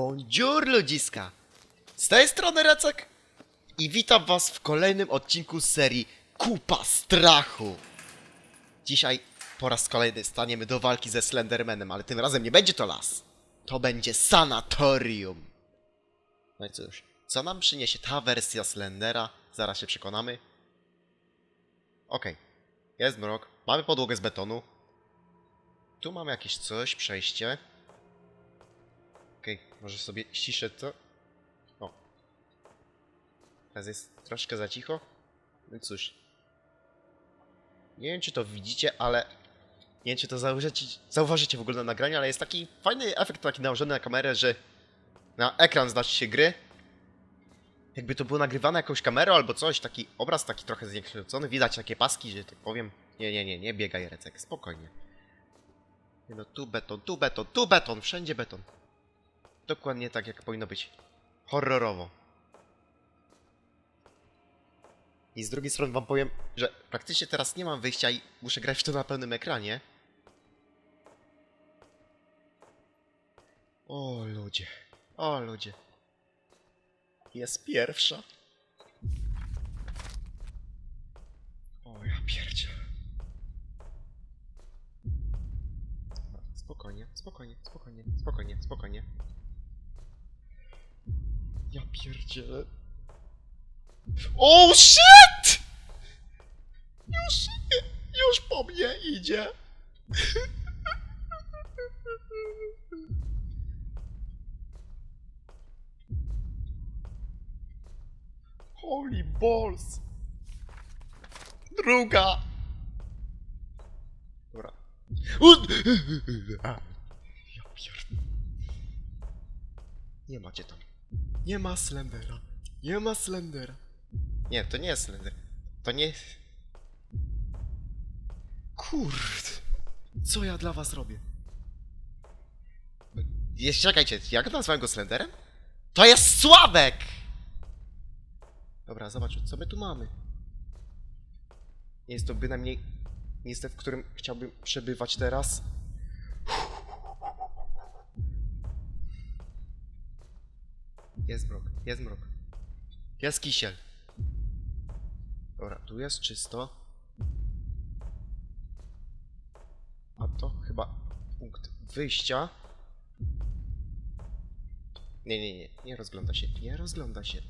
Bonjour ludziska! Z tej strony Recek i witam was w kolejnym odcinku serii Kupa Strachu. Dzisiaj po raz kolejny staniemy do walki ze Slendermanem, ale tym razem nie będzie to las. To będzie sanatorium. No i cóż, co nam przyniesie ta wersja Slendera? Zaraz się przekonamy. Okej, jest mrok, mamy podłogę z betonu. Tu mamy jakieś coś, przejście. Może sobie ściszę to. O. Teraz jest troszkę za cicho. No cóż. Nie wiem, czy to widzicie, ale... Nie wiem, czy to zauważycie, zauważycie w ogóle na nagraniu, ale jest taki fajny efekt taki nałożony na kamerę, że na ekran znaczy się gry. Jakby to było nagrywane jakąś kamerą albo coś, taki obraz taki trochę zniekształcony, widać takie paski, że tak powiem. Nie, nie, nie, nie biegaj Recek, spokojnie. Nie no, tu beton, tu beton, tu beton, wszędzie beton. Dokładnie tak, jak powinno być. Horrorowo. I z drugiej strony wam powiem, że praktycznie teraz nie mam wyjścia i muszę grać w to na pełnym ekranie. O ludzie, o ludzie. Jest pierwsza. O ja pierdzie. Spokojnie, spokojnie, spokojnie, spokojnie, spokojnie. Ja pierdzielę. Oh shit! Już, już po mnie idzie. Holy balls! Druga! Dobra. Ja pierd... Nie macie tam. Nie ma Slendera. Nie ma Slendera. Nie, to nie jest Slender. To nie... Kurde. Co ja dla was robię? Jest, czekajcie, jak nazwałem go Slenderem? To jest Sławek! Dobra, zobacz, co my tu mamy. Nie jest to bynajmniej miejsce, w którym chciałbym przebywać teraz. Jest mrok, jest mrok. Jest kisiel. Dobra, tu jest czysto. A to chyba punkt wyjścia. Nie, nie, nie, nie rozgląda się, nie rozgląda się.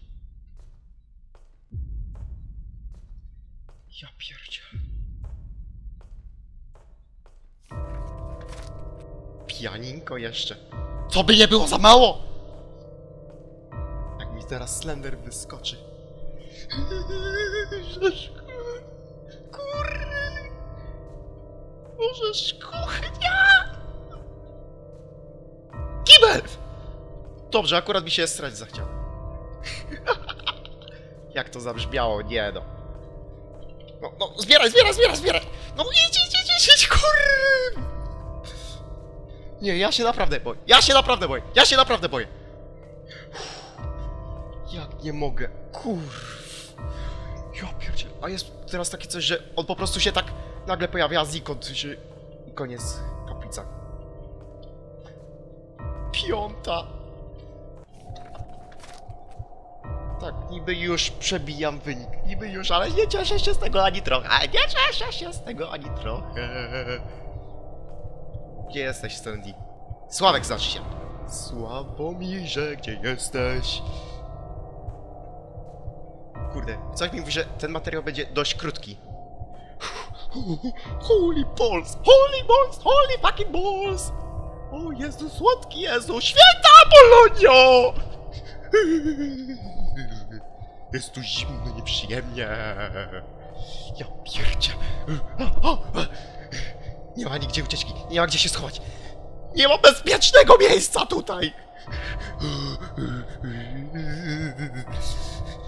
Ja pierdzie. Pianinko jeszcze. To by nie było za mało! Teraz Slender wyskoczy. Żeż kur... Kurde! Możesz kuchnia! Kibel! Dobrze, akurat mi się strać zachciało. Jak to zabrzmiało, nie no. No, no, zbieraj, zbieraj, zbieraj, zbieraj! No idź, idź, idź, idź, idź, kur... Nie, ja się naprawdę boję, ja się naprawdę boję, ja się naprawdę boję. Nie mogę, kurw. Ja pierdzie. A jest teraz takie coś, że on po prostu się tak nagle pojawia znikąd, że... I koniec, kaplica. Piąta. Tak, niby już przebijam wynik. Niby już, ale nie cieszę się z tego ani trochę. Nie cieszę się z tego ani trochę. Gdzie jesteś, Sandy? Sławek znaczy się. Sławomirze, gdzie jesteś? Kurde, coś mi mówi, że ten materiał będzie dość krótki. Holy balls! Holy balls! Holy fucking balls! O Jezu, słodki Jezu! Święta Apolonio! Jest tu zimno, nieprzyjemnie. Ja pierdzie. Nie ma nigdzie ucieczki, nie ma gdzie się schować. Nie ma bezpiecznego miejsca tutaj.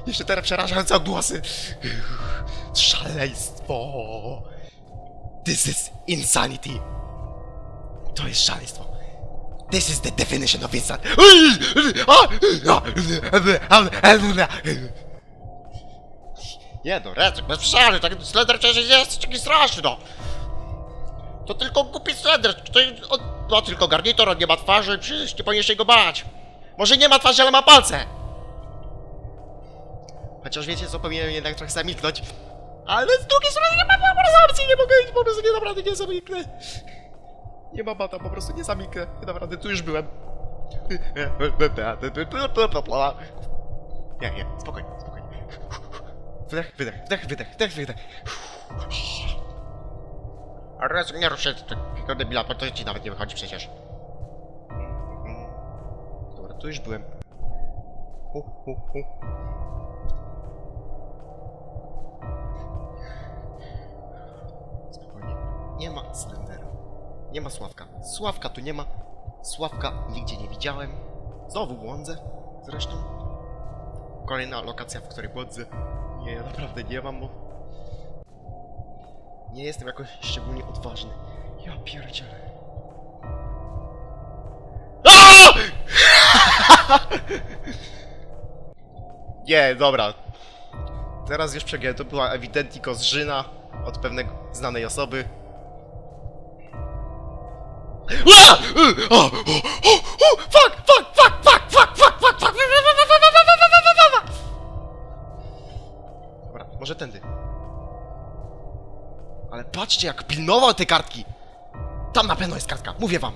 Jeszcze teraz przerażające odgłosy. Szaleństwo. This is insanity. To jest szaleństwo. This is the definition of insanity. Nie no, Recek, bez przesady, tak Slender przecież jest taki straszny, no. To tylko głupi Slender, to on ma tylko garnitur, on nie ma twarzy, przecież nie powinien się go bać. Może nie ma twarzy, ale ma palce! Chociaż wiecie co, powinienem jednak trochę zamilknąć. Ale z drugiej strony nie ma po prostu opcji, nie mogę po prostu nie naprawdę nie zamilknę. Nie ma bata, po prostu nie zamilknę. Nie naprawdę, tu już byłem. Nie, nie, spokojnie, spokojnie. Wydech, wydech, wdech, wydech, wdech, wydech. Raz nie ruszę takiego debila, bo to ci nawet nie wychodzi przecież. Dobra, tu już byłem. Hu, hu, hu. Nie ma Slendera. Nie ma Sławka. Sławka tu nie ma. Sławka nigdzie nie widziałem. Znowu błądzę. Zresztą. Kolejna lokacja, w której błądzę. Nie, naprawdę nie mam, bo... Nie jestem jakoś szczególnie odważny. Ja pierdzielę. Nie, dobra. Teraz już przegięłem. To była ewidentnie kozrzyna od pewnej znanej osoby. Y, o, o, o, o, Fuck, fuck, fuck, fuck, fuck, fuck, fuck, fuck. Dobra, może tędy. Ale patrzcie, jak pilnował te kartki! Tam na pewno jest kartka, mówię wam!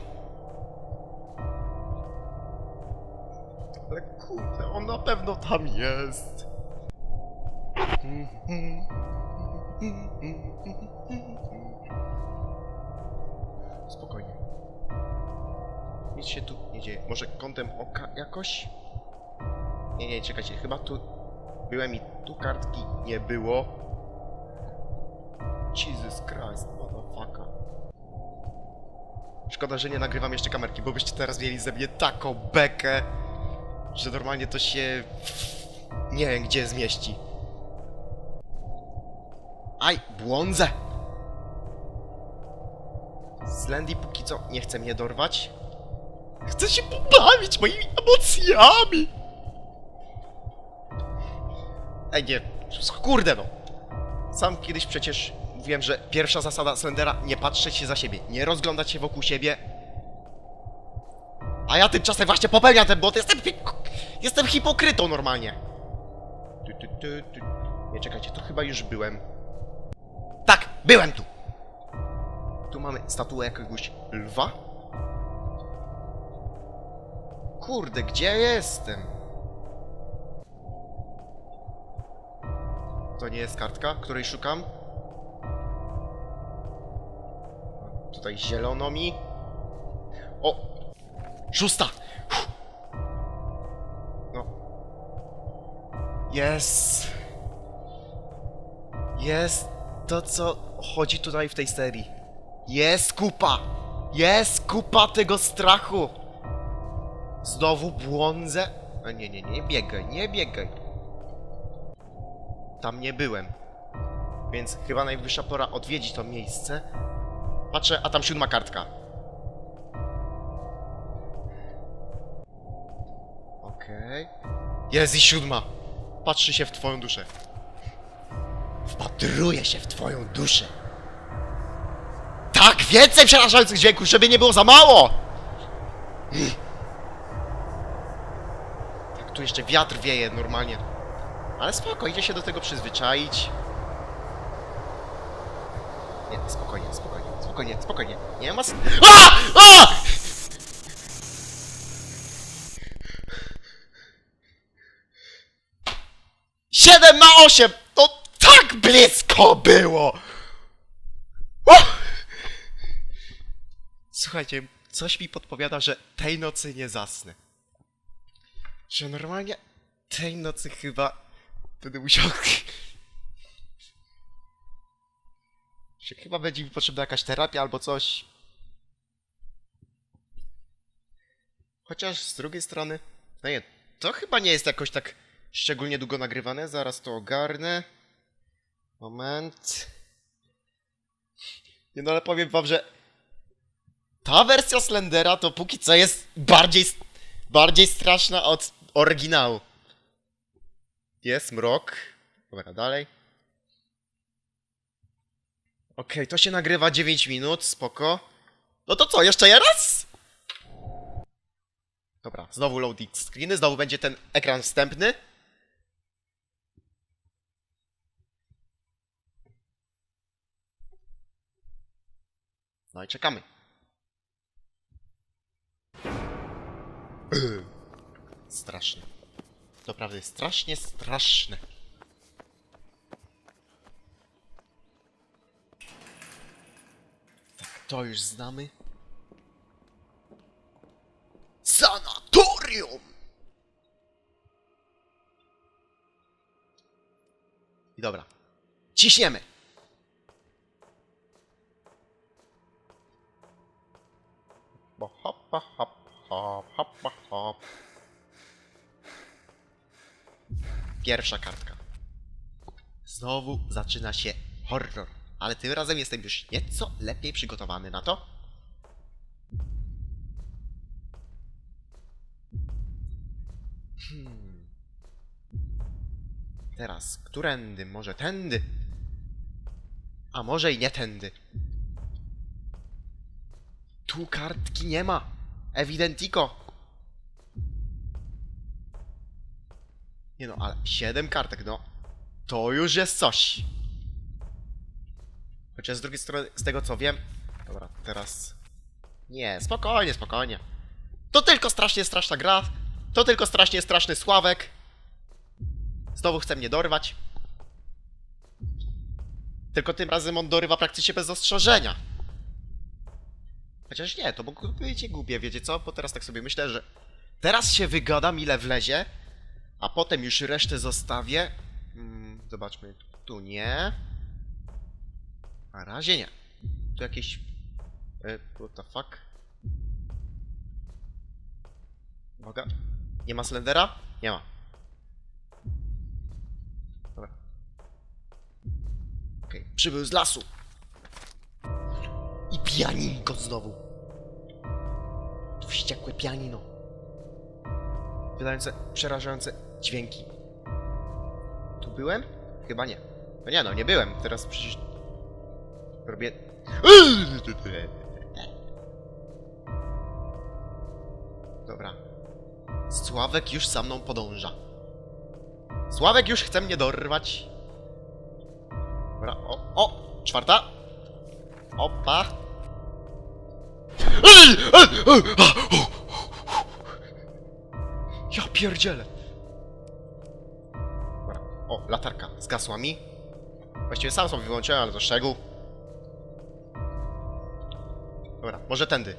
Ale kurde, on na pewno tam jest! Spokojnie. Nic się tu nie dzieje. Może kątem oka jakoś? Nie, nie, czekajcie, chyba tu byłem i tu kartki nie było. Jesus Christ, motherfucker. Szkoda, że nie nagrywam jeszcze kamerki, bo byście teraz mieli ze mnie taką bekę, że normalnie to się... Nie wiem, gdzie zmieści. Aj, błądzę! Slendy póki co nie chce mnie dorwać. Chce się pobawić moimi emocjami! Ej, nie, kurde no! Sam kiedyś przecież mówiłem, że pierwsza zasada Slendera nie patrzeć się za siebie, nie rozglądać się wokół siebie. A ja tymczasem właśnie popełniam ten błąd, jestem, jestem hipokrytą normalnie. Tu, tu, tu, tu. Nie, czekajcie, to chyba już byłem. Tak, byłem tu! Tu mamy statuę jakiegoś lwa. Kurde, gdzie jestem? To nie jest kartka, której szukam. Tutaj zielono mi. O! Szósta! Uff. No. Jest! Jest to, co chodzi tutaj w tej serii. Jest kupa! Jest kupa tego strachu! Znowu błądzę? A nie, nie, nie biegaj, nie biegaj. Tam nie byłem. Więc chyba najwyższa pora odwiedzić to miejsce. Patrzę, a tam siódma kartka. Okej. Jest i siódma. Patrzy się w twoją duszę. Wpatruje się w twoją duszę. Tak, więcej przerażających dźwięków, żeby nie było za mało! Tu jeszcze wiatr wieje normalnie. Ale spoko, idzie się do tego przyzwyczaić. Nie, spokojnie, spokojnie, spokojnie, spokojnie. Nie ma... A! A! Siedem na osiem! To tak blisko było! Słuchajcie, coś mi podpowiada, że tej nocy nie zasnę. Że normalnie tej nocy chyba będę musiał... Że chyba będzie mi potrzebna jakaś terapia albo coś. Chociaż z drugiej strony... No nie, to chyba nie jest jakoś tak szczególnie długo nagrywane. Zaraz to ogarnę. Moment. Nie no, ale powiem wam, że ta wersja Slendera to póki co jest bardziej, bardziej straszna od oryginału. Jest mrok. Dobra, dalej. Okej, to się nagrywa 9 minut, spoko. No to co, jeszcze raz? Dobra, znowu loading screeny, znowu będzie ten ekran wstępny. No i czekamy. Straszne. Naprawdę strasznie straszne. Tak, to już znamy. Sanatorium! I dobra. Ciśniemy! Bo hop, hop, hop, hop, hop, hop. Pierwsza kartka. Znowu zaczyna się horror. Ale tym razem jestem już nieco lepiej przygotowany na to. Hmm. Teraz, którędy? Może tędy? A może i nie tędy. Tu kartki nie ma. Ewidentiko. Nie no, ale 7 kartek, no. To już jest coś. Chociaż z drugiej strony, z tego co wiem... Dobra, teraz... Nie, spokojnie, spokojnie. To tylko strasznie straszna gra. To tylko strasznie straszny Sławek. Znowu chce mnie dorwać. Tylko tym razem on dorywa praktycznie bez ostrzeżenia. Chociaż nie, to mógł być głupie, wiecie co? Bo teraz tak sobie myślę, że teraz się wygadam ile wlezie, a potem już resztę zostawię. Mm, zobaczmy, tu nie. Na razie nie. Tu jakieś... E, what the fuck? Uwaga. Nie ma Slendera? Nie ma. Dobra. Okej, przybył z lasu. Pianinko znowu. Wściekłe pianino. Wydające przerażające dźwięki. Tu byłem? Chyba nie. No nie no, nie byłem. Teraz przecież... Robię... Dobra. Sławek już za mną podąża. Sławek już chce mnie dorwać. Dobra, o, o! Czwarta! Opa! Ja pierdzielę! O, latarka zgasła mi. Właściwie sam sobie wyłączyłem, ale to szczegół. Dobra, może tędy.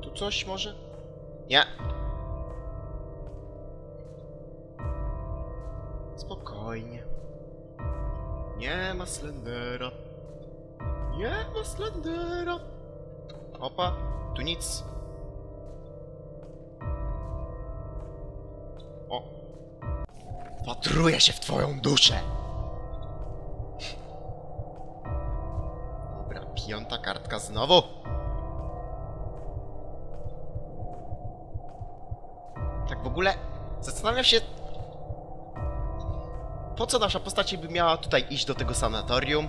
Tu coś może? Nie. Spokojnie. Nie ma Slendera. Nie ma Slendera. Opa, tu nic. O. Patruję się w twoją duszę. Dobra, piąta kartka znowu. Tak w ogóle zastanawiam się, po co nasza postać by miała tutaj iść do tego sanatorium?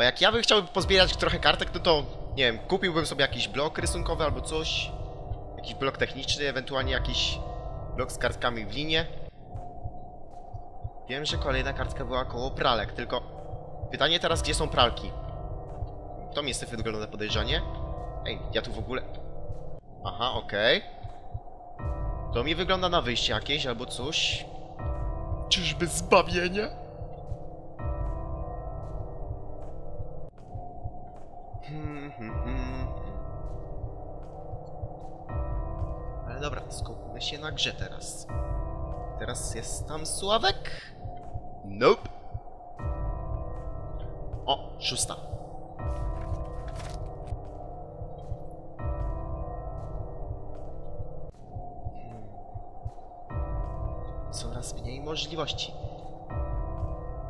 Bo jak ja bym chciał pozbierać trochę kartek, no to nie wiem, kupiłbym sobie jakiś blok rysunkowy albo coś. Jakiś blok techniczny, ewentualnie jakiś blok z kartkami w linie. Wiem, że kolejna kartka była koło pralek, tylko pytanie teraz, gdzie są pralki? To miejsce wygląda podejrzanie. Ej, ja tu w ogóle... Aha, okej. To mi wygląda na wyjście jakieś albo coś. Czyżby zbawienie? Skupmy się na grze teraz. Teraz jest tam Sławek? Nope. O, szósta. coraz mniej możliwości.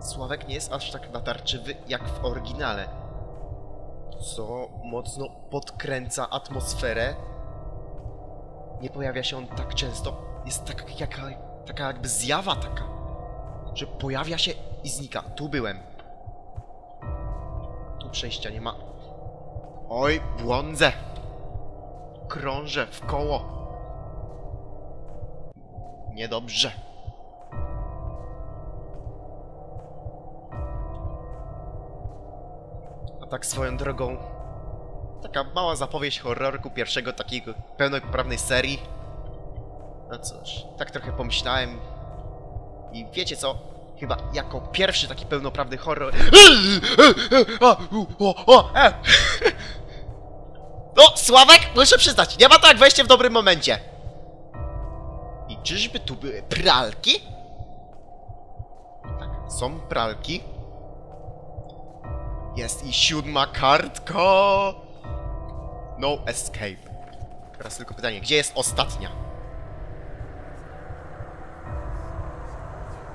Sławek nie jest aż tak natarczywy jak w oryginale, co mocno podkręca atmosferę. Nie pojawia się on tak często. Jest tak, taka jakby zjawa taka, że pojawia się i znika. Tu byłem. Tu przejścia nie ma. Oj, błądzę. krążę w koło. Niedobrze. A tak swoją drogą, taka mała zapowiedź horrorku pierwszego takiego pełnoprawnej serii. No cóż, tak trochę pomyślałem. I wiecie co? Chyba jako pierwszy taki pełnoprawny horror. E. No, Sławek, muszę przyznać, nie ma tak wejście w dobrym momencie. I czyżby tu były pralki? Tak, są pralki. Jest i siódma kartka. No escape. Teraz tylko pytanie, gdzie jest ostatnia?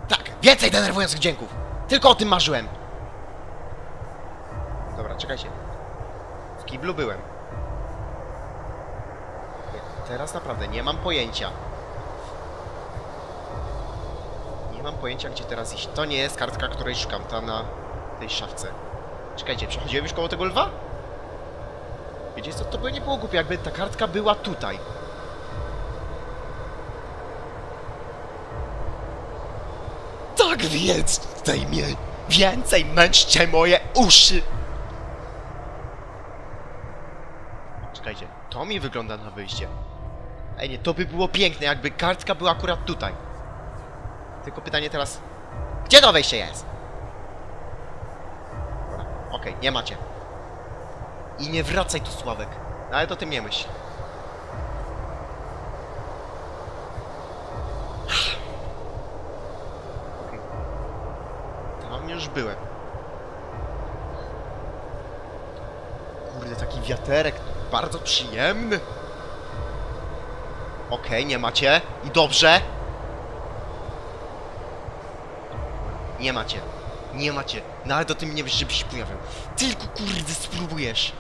Tak, więcej denerwujących dźwięków. Tylko o tym marzyłem. Dobra, czekajcie. W kiblu byłem. Teraz naprawdę nie mam pojęcia. Nie mam pojęcia, gdzie teraz iść. To nie jest kartka, której szukam, ta na tej szafce. Czekajcie, przechodziłem już koło tego lwa? Wiecie co, to by nie było głupie, jakby ta kartka była tutaj. Tak więc, daj mi więcej męczcie moje uszy! Czekajcie, to mi wygląda na wyjście. Ej, nie, to by było piękne, jakby kartka była akurat tutaj. Tylko pytanie teraz, gdzie to wejście jest? Okej, nie macie. I nie wracaj tu, Sławek. Ale to ty nie myśl. Tam już byłem. Kurde, taki wiaterek, bardzo przyjemny. Okej, nie macie. I dobrze. Nie macie. Nie macie. No ale to ty mnie wiesz, żebyś się pojawił. Tylko kurde spróbujesz.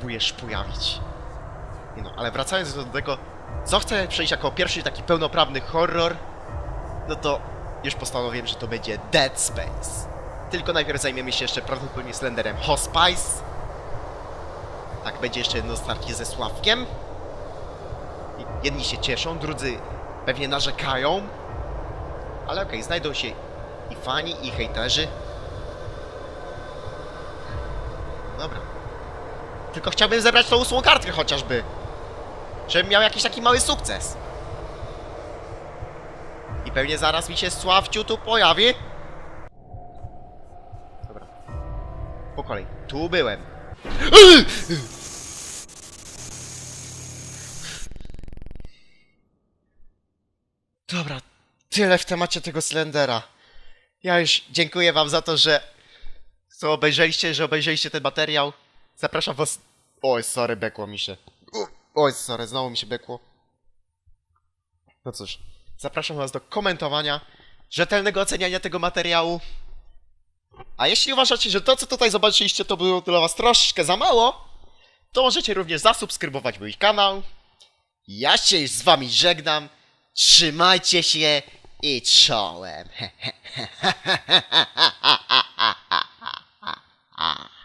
Spróbujesz pojawić. Nie no, ale wracając do tego, co chcę przejść jako pierwszy taki pełnoprawny horror, no to już postanowiłem, że to będzie Dead Space. Tylko najpierw zajmiemy się jeszcze prawdopodobnie Slenderem Hospice. Tak, będzie jeszcze jedno starcie ze Sławkiem. Jedni się cieszą, drudzy pewnie narzekają. Ale okej, znajdą się i fani, i hejterzy. Dobra. Tylko chciałbym zebrać tą ósmą kartkę chociażby. Żebym miał jakiś taki mały sukces. I pewnie zaraz mi się Sławciu tu pojawi. Dobra. Po kolei. Tu byłem. Dobra, tyle w temacie tego Slendera. Ja już dziękuję wam za to, że co obejrzeliście, że obejrzeliście ten materiał. Zapraszam was... Oj, sorry, bekło mi się. Oj, sorry, znowu mi się bekło. No cóż, zapraszam was do komentowania, rzetelnego oceniania tego materiału. A jeśli uważacie, że to, co tutaj zobaczyliście, to było dla was troszkę za mało, to możecie również zasubskrybować mój kanał. Ja się już z wami żegnam. Trzymajcie się i czołem.